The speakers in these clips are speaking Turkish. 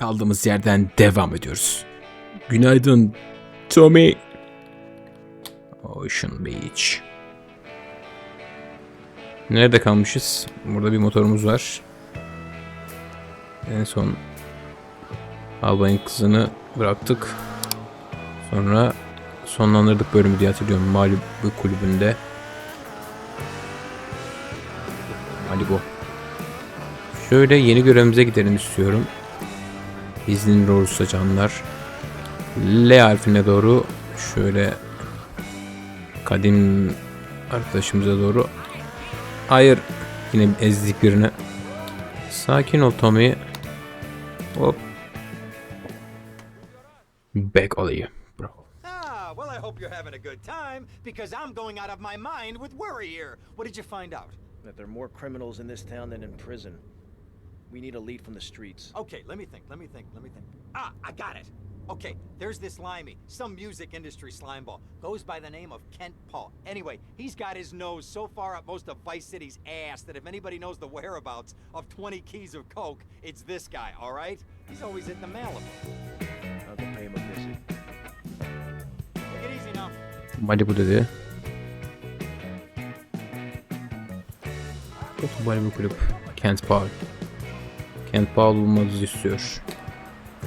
Kaldığımız yerden devam ediyoruz. Günaydın Tommy. Ocean Beach. Nerede kalmışız? Burada bir motorumuz var. En son albayın kızını bıraktık. Sonra sonlandırdık bölümü diye hatırlıyorum. Malibu kulübünde. Malibu. Şöyle yeni görevimize gidelim istiyorum. İznin olursa canlar. L harfine doğru şöyle kadim arkadaşımıza doğru. Hayır. Yine ezdik birine. Sakin ol Tommy. Hop. Back olayım. Bro. Ah, well, I hope you're having a good time because I'm going out of my mind with worry here. What did you find out? That there are more criminals in this town than in prison. We need a lead from the streets. Okay, let me think, let me think, let me think. Ah, I got it. Okay, there's this limey, some music industry slimeball. Goes by the name of Kent Paul. Anyway, he's got his nose so far up most of Vice City's ass that if anybody knows the whereabouts of 20 keys of coke, it's this guy, all right? He's always in the Malibu. I'll go pay him a visit. Take it easy now. Malibu dedi. Kötü Malibu kulüp. Kent Paul. Kent Paul bulmamızı istiyor.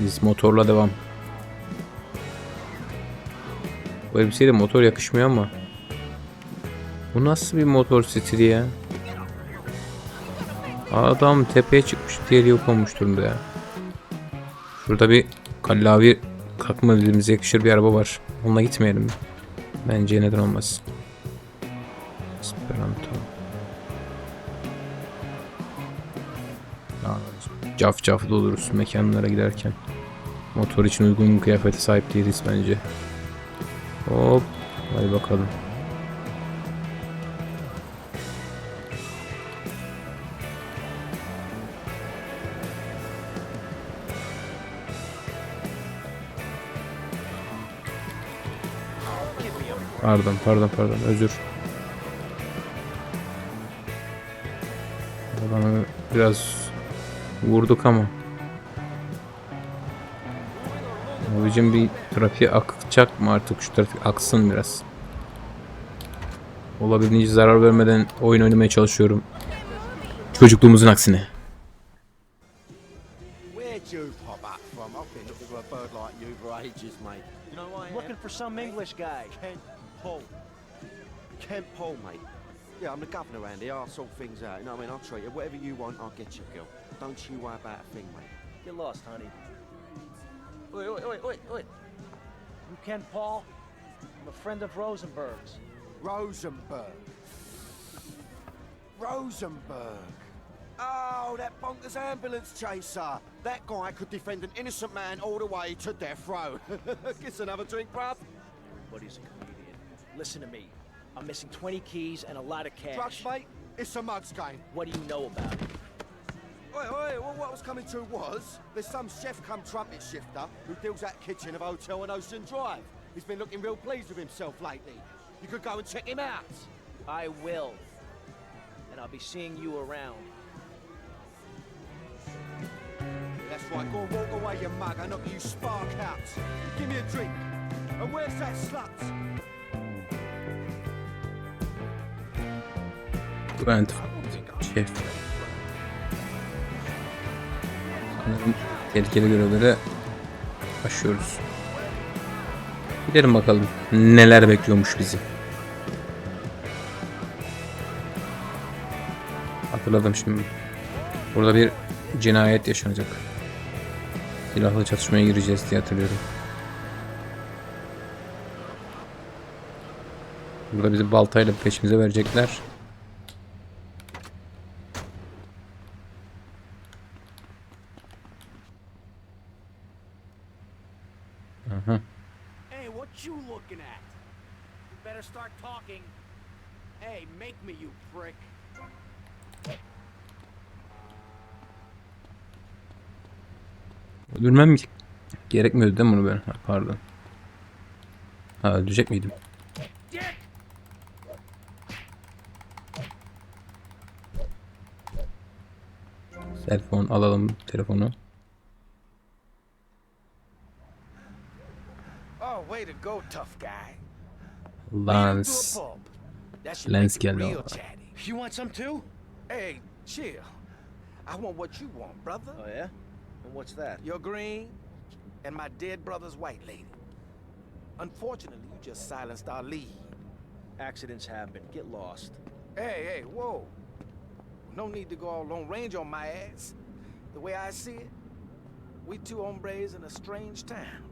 Biz motorla devam. Bu elbiseye de motor yakışmıyor ama. Bu nasıl bir motor stili ya? Adam tepeye çıkmış diğeri yok olmuş durumda ya. Şurada bir kallavi kalkma dilimize yakışır bir araba var. Onunla gitmeyelim? Bence neden olmaz. Aa, Caf caflı oluruz mekanlara giderken. Motor için uygun kıyafete sahip değiliz bence. Hop. Hadi bakalım. Pardon, pardon, pardon. Özür. Biraz vurduk ama. Abicim bir trafiğe akacak mı artık şu trafik aksın biraz. Olabildiğince zarar vermeden oyun oynamaya çalışıyorum. Çocukluğumuzun aksine. Looking for some English guy. Kent Paul. Kent Paul, mate. Yeah, I'm the governor around here. I'll sort things out. You know what I mean? I'll treat you. Whatever you want, I'll get you, girl. Don't you worry about a thing, mate. Get lost, honey. Wait, wait, wait, wait, oi. You Ken Paul? I'm a friend of Rosenberg's. Rosenberg. Rosenberg. Oh, that bonkers ambulance chaser. That guy could defend an innocent man all the way to death row. Get another drink, bruv. Everybody's a comedian. Listen to me. I'm missing 20 keys and a lot of cash. Drugs, mate? It's a mug's game. What do you know about it? Oi, oi, well, what I was coming to was there's some chef come trumpet shifter who deals that kitchen of hotel on Ocean Drive. He's been looking real pleased with himself lately. You could go and check him out. I will. And I'll be seeing you around. That's right, go and walk away, you mug. I knock you spark out. Give me a drink. And where's that slut? Grand Şef. Tehlikeli görevlere başlıyoruz. Gidelim bakalım neler bekliyormuş bizi. Hatırladım şimdi. Burada bir cinayet yaşanacak. Silahlı çatışmaya gireceğiz diye hatırlıyorum. Burada bizi baltayla peşimize verecekler. Öldürmem gerekmiyordu değil mi bunu ben? Ha, pardon. Ha öldürecek miydim? Telefon alalım telefonu. Oh, Lance. Lance geldi. You want some too? Hey, chill. I want what you want, brother. Oh yeah? And what's that? Your green and my dead brother's white lady. Unfortunately, you just silenced our lead. Accidents happen. Get lost. Hey, hey, whoa. No need to go all Lone Ranger on my ass. The way I see it, we two hombres in a strange town.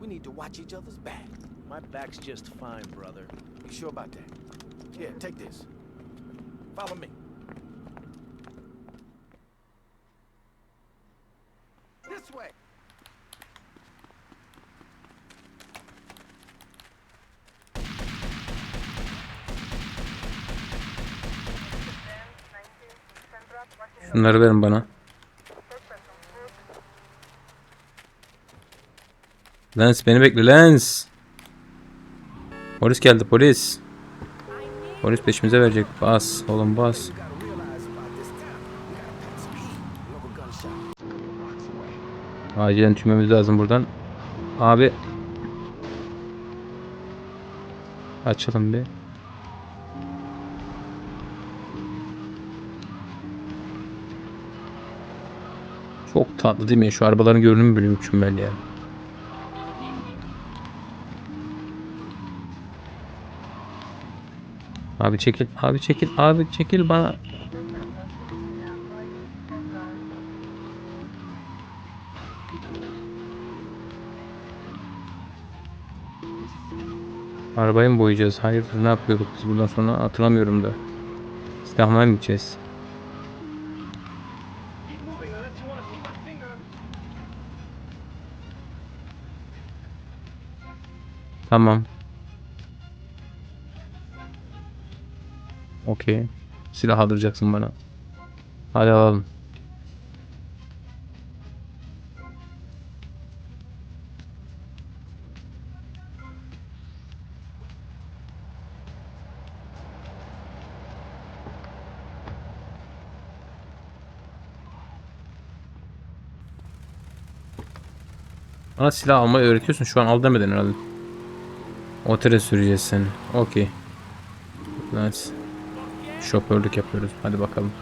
We need to watch each other's back. My back's just fine, brother. You sure about that? Here, take this. Follow me. Şunları verin bana. Lens beni bekle Lens. Polis geldi polis. Polis peşimize verecek. Bas oğlum bas. Acilen tümemiz lazım buradan. Abi. Açalım bir. Çok tatlı değil mi? Şu arabaların görünümü bile mükemmel ya. Abi çekil, abi çekil, abi çekil bana. Arabayı mı boyayacağız? Hayır, ne yapıyorduk biz buradan sonra hatırlamıyorum da. Silahlamaya mı gideceğiz? Tamam. Okey. Silah aldıracaksın bana. Hadi alalım. Bana silah almayı öğretiyorsun. Şu an al demedin herhalde. Otele süreceğiz seni. Okey. Nice. Şoförlük yapıyoruz. Hadi bakalım.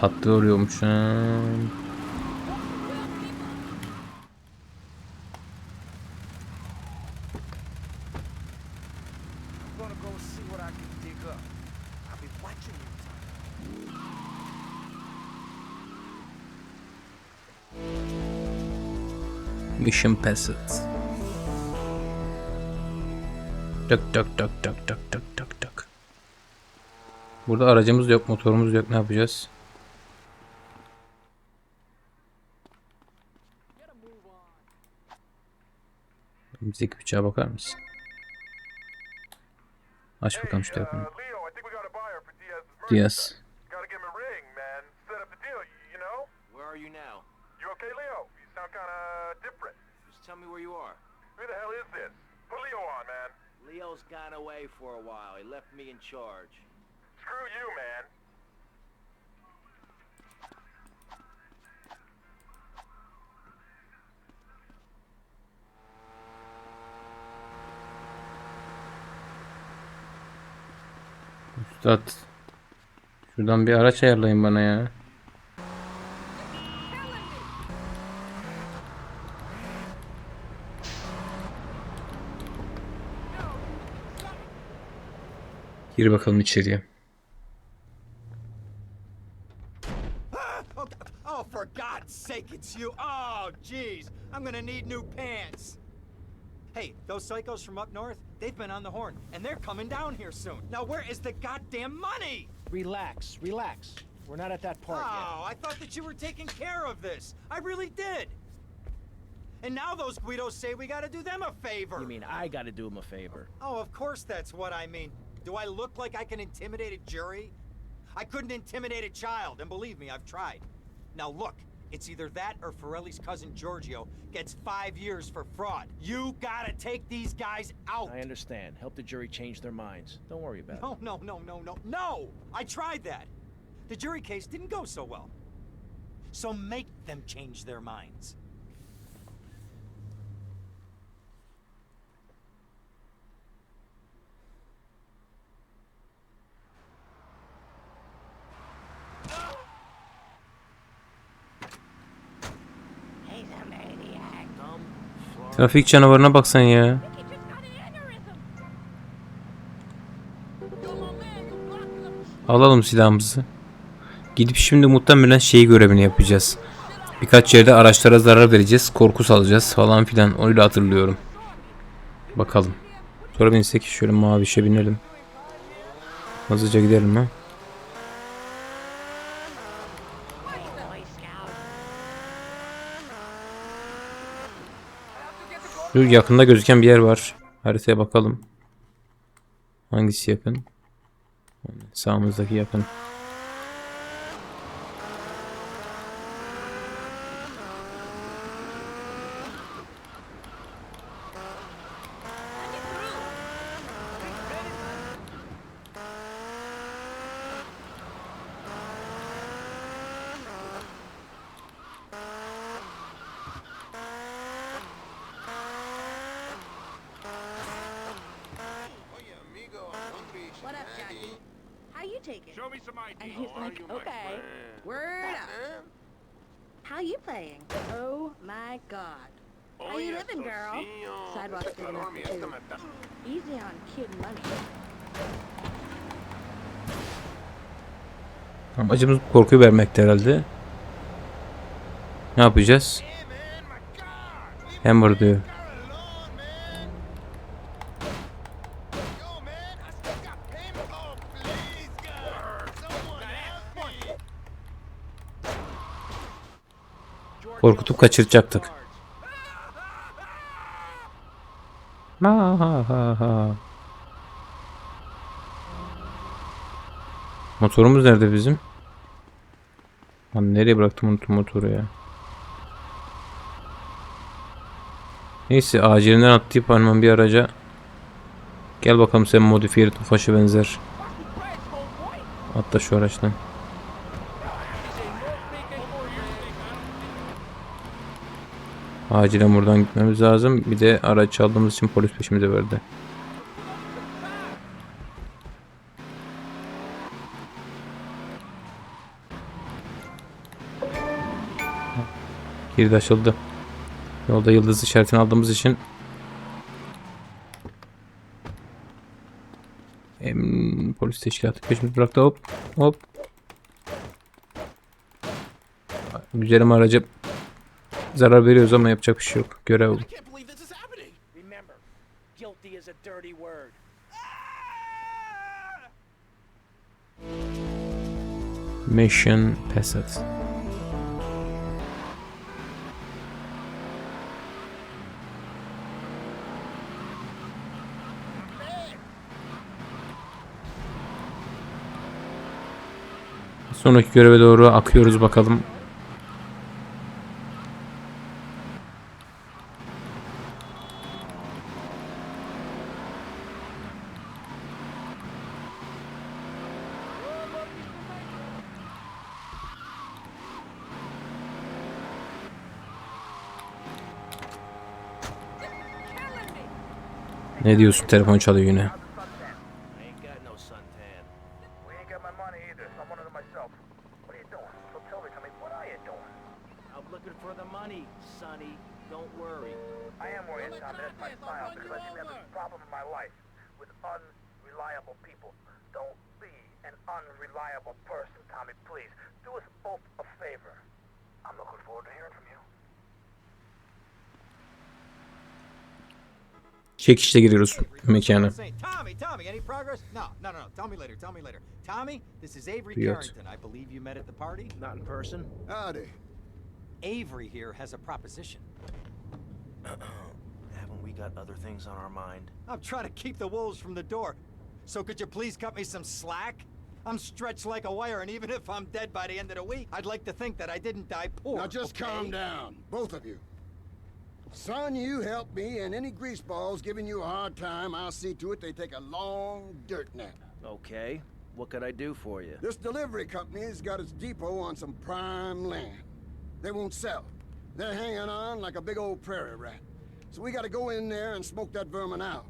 Tatlı oluyormuş. Ha. Mission passed. Tık tık tık tık tık tık tık tık. Burada aracımız yok, motorumuz yok. Ne yapacağız? Bizdeki bıçağa bakar mısın? Aç bakalım şu telefonu. Diaz. Gotta give him a ring, man. Set up the deal, y- you know? Where are you now? You okay, Leo? You sound kinda different. Just tell me where you are. Who the hell is this? Put Leo on, man. Leo's gone away for a while. He left me in charge. Screw you, man. Üstad. Şuradan bir araç ayarlayın bana ya. Gir bakalım içeriye. Oh, oh, for God's sake, it's you. Oh, jeez. I'm gonna need new pants. Hey, those psychos from up north, they've been on the horn, and they're coming down here soon. Now, where is the goddamn money? Relax, relax. We're not at that part yet. Oh, I thought that you were taking care of this. I really did. And now those Guidos say we gotta do them a favor. You mean I gotta do them a favor? Oh, of course that's what I mean. Do I look like I can intimidate a jury? I couldn't intimidate a child, and believe me, I've tried. Now look, it's either that or Forelli's cousin Giorgio gets five years for fraud. You gotta take these guys out. I understand. Help the jury change their minds. Don't worry about it. No, no, no, no, no, no! I tried that. The jury case didn't go so well. So make them change their minds. Trafik canavarına baksan ya. Alalım silahımızı. Gidip şimdi muhtemelen şey görevini yapacağız. Birkaç yerde araçlara zarar vereceğiz, korku salacağız falan filan. Öyle hatırlıyorum. Bakalım. Sonra binsek şöyle mavi işe binelim. Hızlıca gidelim ha. Şu yakında gözüken bir yer var. Haritaya bakalım. Hangisi yakın? Sağımızdaki yakın. Up, Jackie? How you taking? Show me some ID. And he's Are like, okay, word up. How you playing? Oh my god. How you living, girl? Sidewalk's big enough for two. Easy on kid money. Amacımız korkuyu vermekti herhalde. Ne yapacağız? Hammer diyor. Korkutup kaçıracaktık. Ha ha ha ha. Motorumuz nerede bizim? Lan nereye bıraktım unuttum motoru ya. Neyse acilinden atlayıp hemen bir araca Gel bakalım sen modifiyeli Tofaş'a benzer. Atla şu araçtan. Acilen buradan gitmemiz lazım. Bir de araç çaldığımız için polis peşimize verdi. Girdi açıldı. Yolda yıldız işaretini aldığımız için Em, polis teşkilatı peşimizi bıraktı hop hop Güzelim aracı zarar veriyoruz ama yapacak bir şey yok. Görev bu. Mission Passat. Sonraki göreve doğru akıyoruz bakalım. Ne diyorsun? Telefon çalıyor yine. Çekişle giriyoruz mekana. Tommy, Tommy, any progress? No, no, no, no. Tell me later. Tell me later. Tommy, this is Avery Yes. Carrington. I believe you met at the party. Not in person. Howdy. Avery here has a proposition. Haven't we got other things on our mind? I'm trying to keep the wolves from the door. So could you please cut me some slack? I'm stretched like a wire, and even if I'm dead by the end of the week, I'd like to think that I didn't die poor. Now just okay? calm down, both of you. Son, you help me, and any greaseballs giving you a hard time, I'll see to it they take a long dirt nap. Okay. What could I do for you? This delivery company's got its depot on some prime land. they won't sell. They're hanging on like a big old prairie rat. So we gotta go in there and smoke that vermin out.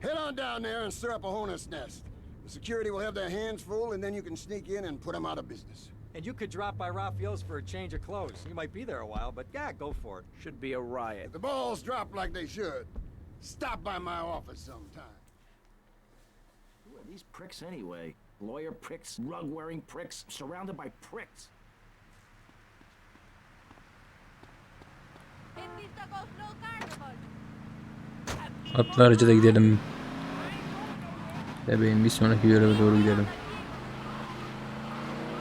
Head on down there and stir up a hornet's nest. The security will have their hands full, and then you can sneak in and put them out of business. And you could drop by Raphael's for a change of clothes. You might be there a while, but yeah, go for it. Should be a riot. If the balls drop like they should, stop by my office sometime. Who are these pricks anyway? Lawyer pricks, rug-wearing pricks, surrounded by pricks. Atlı aracı da gidelim. Bebeğim bir sonraki göreve doğru gidelim.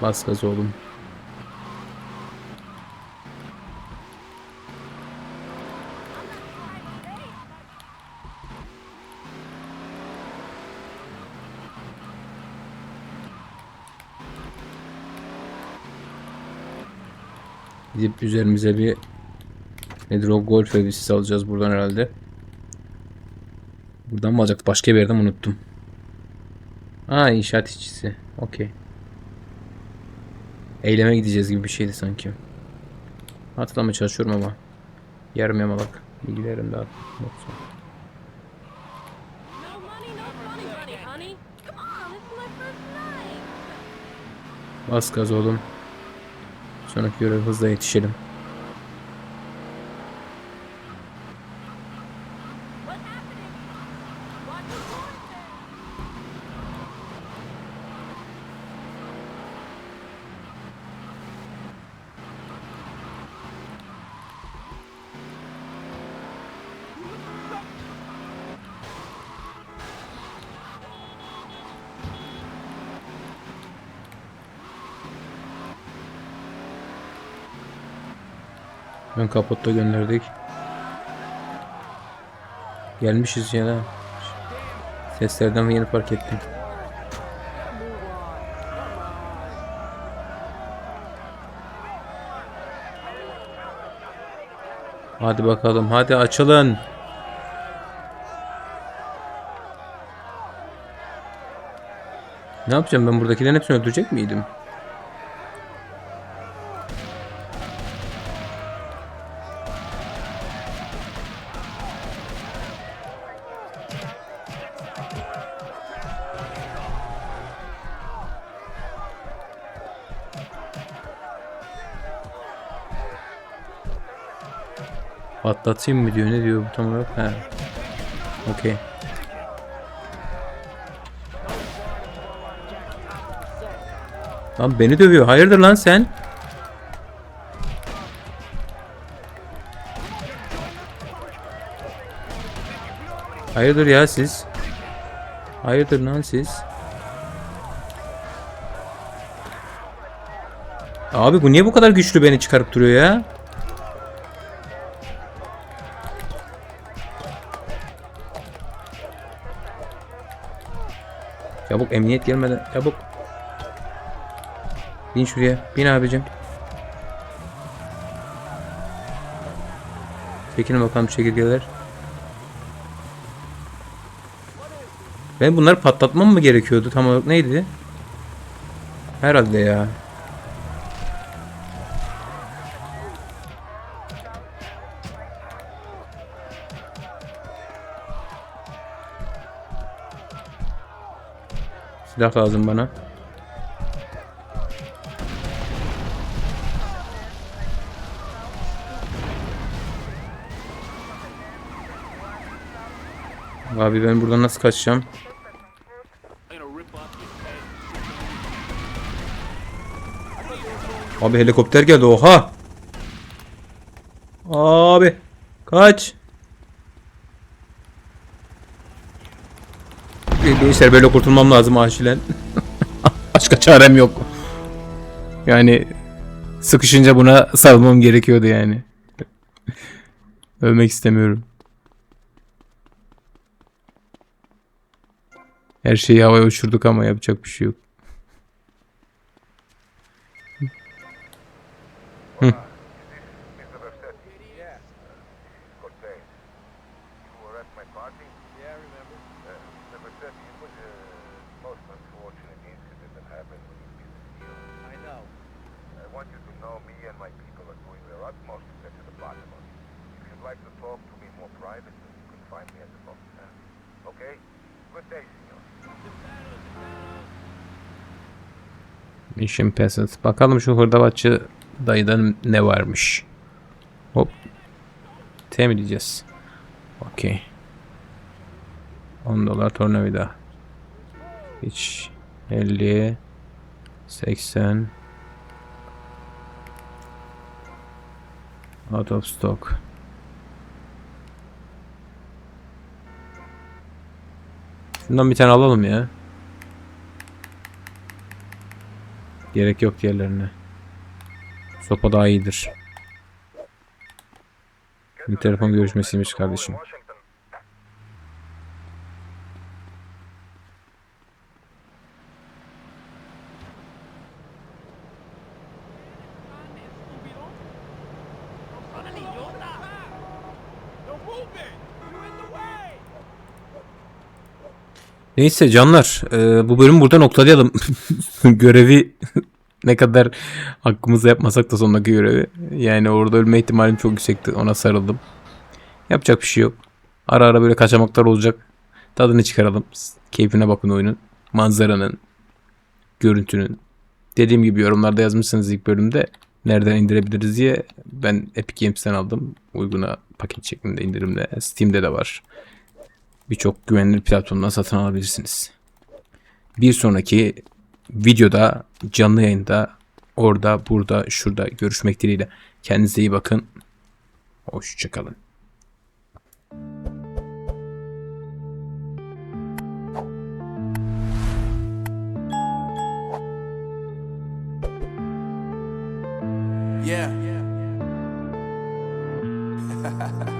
Bas gaz oğlum. Gidip üzerimize bir nedir o golf elbisesi alacağız buradan herhalde. Buradan mı alacaktık? Başka bir yerden unuttum. Aa inşaat işçisi. Okey. Eyleme gideceğiz gibi bir şeydi sanki. Hatırlamaya çalışıyorum ama. Yarım yamalak. Bilgilerim daha yoksa. Bas gaz oğlum. Sonraki görev hızla yetişelim. Ön kapotta gönderdik. Gelmişiz ya da. Seslerden yeni fark ettim. Hadi bakalım. Hadi açılın. Ne yapacağım ben buradakilerin hepsini öldürecek miydim? Patlatayım mı diyor ne diyor bu tam olarak? He. Okey. Lan beni dövüyor. Hayırdır lan sen? Hayırdır ya siz? Hayırdır lan siz? Abi bu niye bu kadar güçlü beni çıkarıp duruyor ya? Çabuk emniyet gelmeden çabuk. Bin şuraya. Bin abicim. Çekilin bakalım çekirgeler. Ben bunları patlatmam mı gerekiyordu? Tam olarak neydi? Herhalde ya. Silah lazım bana. Abi ben buradan nasıl kaçacağım? Abi helikopter geldi oha. Abi kaç. Gençler böyle kurtulmam lazım acilen. Başka çarem yok. Yani sıkışınca buna sarılmam gerekiyordu yani. Ölmek istemiyorum. Her şeyi havaya uçurduk ama yapacak bir şey yok. Mr. Versetti. Yeah. Cortez. You were at my party? Yeah, I remember. Uh, Mr. Versetti, it was a most unfortunate incident that happened when you did the deal. I know. Uh, want you to know me and my people are doing their utmost to get to the bottom of it. If you'd like to talk to me more privately, you can find me at the stand. Okay? Good day, senor. Mission Peasant. Bakalım şu hırdavatçı dayıdan ne varmış. Hop. T mi diyeceğiz? Okey. 10 dolar tornavida. Hiç 50 80 Out of stock. Şundan bir tane alalım ya. Gerek yok diğerlerine. Sopa daha iyidir. Bir telefon görüşmesiymiş kardeşim. Neyse canlar e, bu bölümü burada noktalayalım. Görevi ne kadar hakkımızda yapmasak da sondaki görevi. Yani orada ölme ihtimalim çok yüksekti. Ona sarıldım. Yapacak bir şey yok. Ara ara böyle kaçamaklar olacak. Tadını çıkaralım. Keyfine bakın oyunun. Manzaranın. Görüntünün. Dediğim gibi yorumlarda yazmışsınız ilk bölümde. Nereden indirebiliriz diye. Ben Epic Games'ten aldım. Uyguna paket şeklinde indirimde. Steam'de de var birçok güvenilir platformdan satın alabilirsiniz. Bir sonraki videoda, canlı yayında, orada, burada, şurada görüşmek dileğiyle. Kendinize iyi bakın. Hoşçakalın. Yeah.